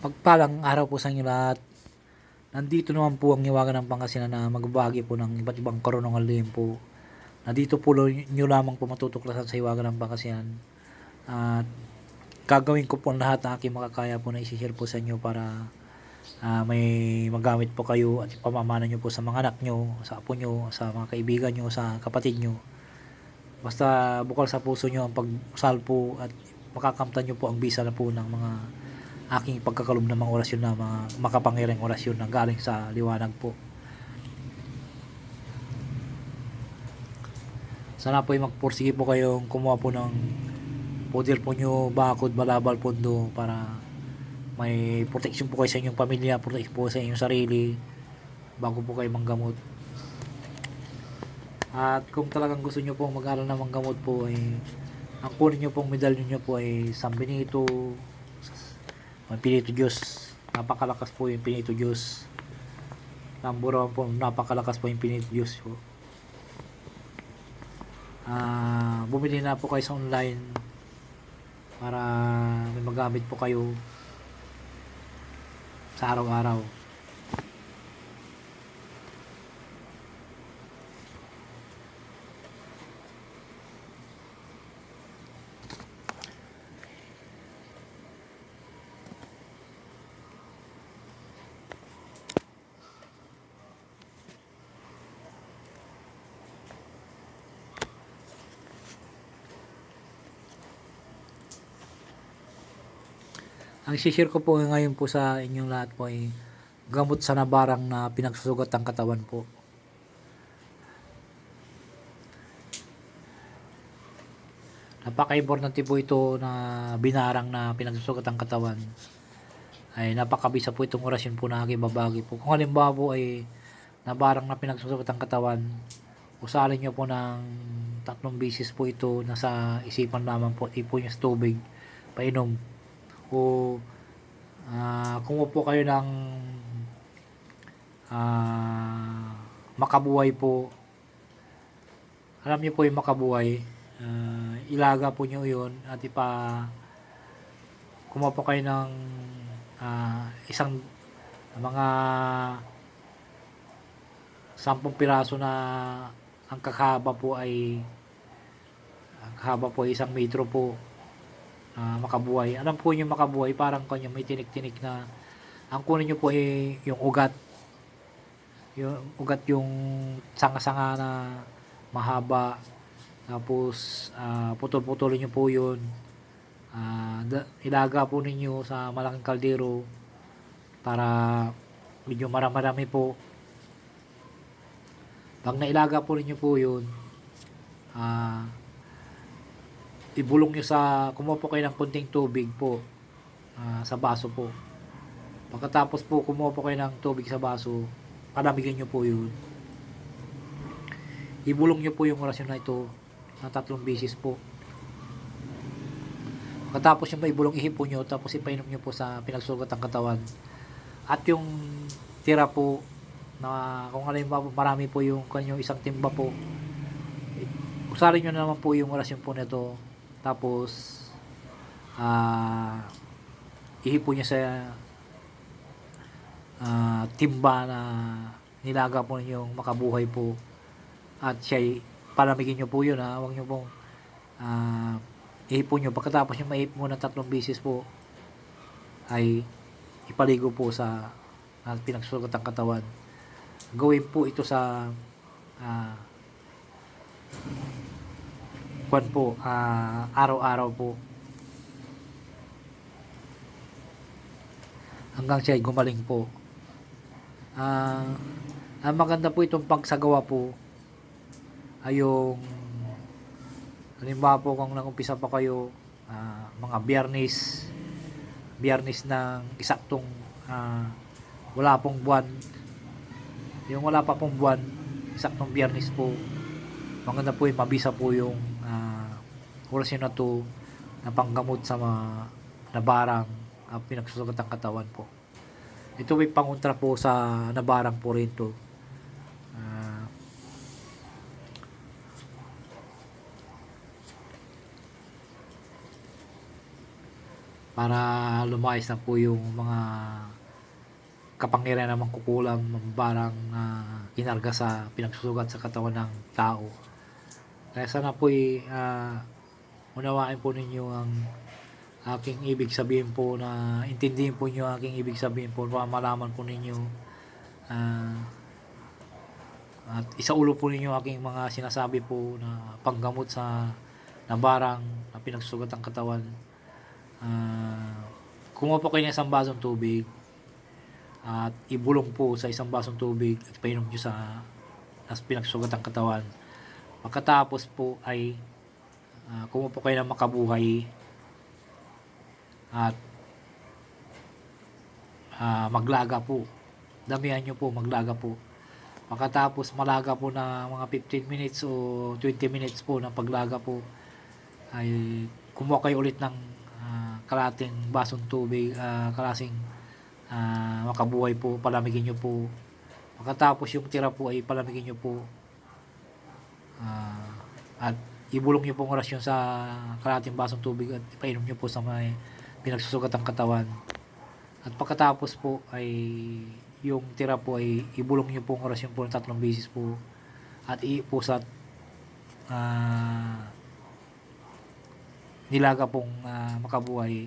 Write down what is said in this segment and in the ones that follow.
Pagpalang araw po sa inyo lahat. Nandito naman po ang Iwagan ng Pangasinan na magbabagi po ng iba't ibang karunungan po. Nandito po lo- nyo lamang po matutuklasan sa Iwagan ng Pangasinan. At gagawin ko po lahat na aking makakaya po na isi-share po sa inyo para ah, may magamit po kayo at pamamana nyo po sa mga anak nyo, sa apo nyo, sa mga kaibigan nyo, sa kapatid nyo. Basta bukal sa puso nyo ang pagsalpo at makakamtan nyo po ang bisa na po ng mga aking pagkakalob ng mga orasyon na mga makapangyarang orasyon na galing sa liwanag po. Sana po ay magpursige po kayong kumuha po ng poder po nyo, bakod, balabal, pondo para may protection po kayo sa inyong pamilya, protection po sa inyong sarili bago po kayo manggamot. At kung talagang gusto nyo pong mag-aral ng manggamot po ay ang kunin nyo pong medalyon nyo po ay San Benito, ang Pinito Diyos. Napakalakas po yung Pinito Diyos. Number po, napakalakas po yung Pinito Diyos po. Ah, bumili na po kayo sa online para may magamit po kayo sa araw-araw. Ang share ko po ngayon po sa inyong lahat po ay gamot sa nabarang na pinagsusugat ang katawan po. Napaka-importante po ito na binarang na pinagsusugat ang katawan. Ay napakabisa po itong orasyon po na aking babagi po. Kung halimbawa po ay nabarang na pinagsusugat ang katawan, usalin nyo po ng tatlong bisis po ito nasa isipan lamang po, ipo nyo sa tubig, painom o ah kumuha po kayo ng ah, makabuhay po. Alam niyo po yung makabuhay Ah, ilaga po niyo yun at ipa kumuha po kayo ng ah, isang mga sampung piraso na ang kakahaba po ay ang kakahaba po ay isang metro po ah, makabuhay. Alam po niyo makabuhay, parang kanya may tinik-tinik na ang kunin niyo po ay yung ugat. Yung ugat yung sanga-sanga na mahaba. Tapos ah, putol-putulin niyo po yun. Da- ilaga po ninyo sa malaking kaldero para medyo marami-marami po. Pag nailaga po ninyo po yun, ah, ibulong nyo sa, kumuha po kayo ng kunting tubig po ah, sa baso po. Pagkatapos po kumuha po kayo ng tubig sa baso, palamigin nyo po yun. Ibulong nyo po yung orasyon na ito ng tatlong beses po. Pagkatapos yung maibulong ihipon nyo, tapos ipainom nyo po sa pinagsugat ng katawan. At yung tira po, na kung halimbawa po, marami po yung kanyang isang timba po, usarin nyo na naman po yung orasyon po nito tapos ah ihipon niya sa ah, timba na nilaga po ninyong makabuhay po. At siya palamigin nyo po yun ha? Huwag nyo pong ah, ihipon nyo pagkatapos nyo maihip mo ng tatlong bisis po ay ipaligo po sa uh, pinagsugat ang katawan. Gawin po ito sa ah, kwan po, ah, araw-araw po. Hanggang siya ay gumaling po. Ah, ang maganda po itong pagsagawa po ay yung halimbawa po kung nangumpisa pa kayo ah, mga biyernes biyernes ng isaktong ah, wala pong buwan yung wala pa pong buwan isaktong biyernes po maganda po yung mabisa po yung uh, orasyon na to na panggamot sa mga nabarang uh, pinagsusugat ang katawan po. Ito may pangontra po sa nabarang po rin to. Ah, para lumayas na po yung mga kapangyarihan na mangkukulam, barang na kinarga sa pinagsusugat sa katawan ng tao. Kaya sana po uh, unawain po ninyo ang aking ibig sabihin po na intindihin po niyo aking ibig sabihin po para malaman po ninyo ah, at isaulo po ninyo aking mga sinasabi po na panggamot sa na barang na pinagsugat ang katawan. Ah, kumuha po kayo ng isang basong tubig at ibulong po sa isang basong tubig at painom nyo sa nas pinagsugat ang katawan. Pagkatapos po ay uh, kumuha po kayo ng makabuhay at ah, maglaga po. Damihan nyo po maglaga po. Pagkatapos malaga po na mga 15 minutes o 20 minutes po na paglaga po ay kumuha kayo ulit ng ah, kalating basong tubig ah, kalasing ah, makabuhay po palamigin nyo po. Pagkatapos yung tira po ay palamigin nyo po. Ah, at ibulong nyo pong orasyon sa kalating basong tubig at ipainom nyo po sa may pinagsusugat ang katawan. At pagkatapos po ay yung tira po ay ibulong nyo pong orasyon po ng tatlong beses po at iipusat ah nilaga pong ah, makabuhay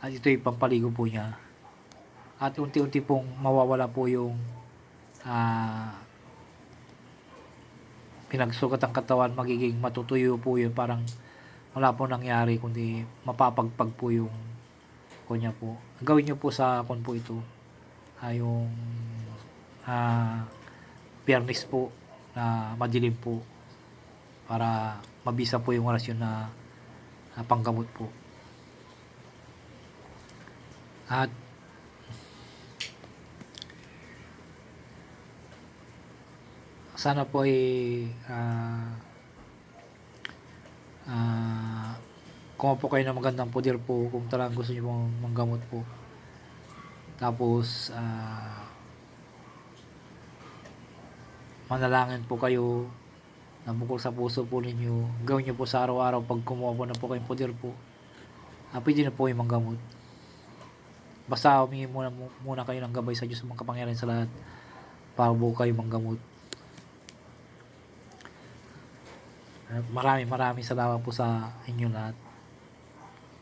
at ito'y pampaligo po niya. At unti-unti pong mawawala po yung ah pinagsugat ang katawan magiging matutuyo po yun. Parang wala po nangyari kundi mapapagpag po yung kunya po. Gawin nyo po sa kon po ito ay yung ah biyernes po na madilim po para mabisa po yung orasyon na, na panggamot po. At sana po ay ah ah kung po kayo ng magandang poder po kung talagang gusto niyo pong manggamot po. Tapos ah manalangin po kayo na bukol sa puso po ninyo gawin niyo po sa araw-araw pag kumuha po na po kayong poder po ah, pwede na po yung manggamot. Basta humingi muna, muna kayo ng gabay sa Diyos mga kapangyarihan sa lahat para po kayo manggamot At maraming maraming salamat po sa inyo lahat.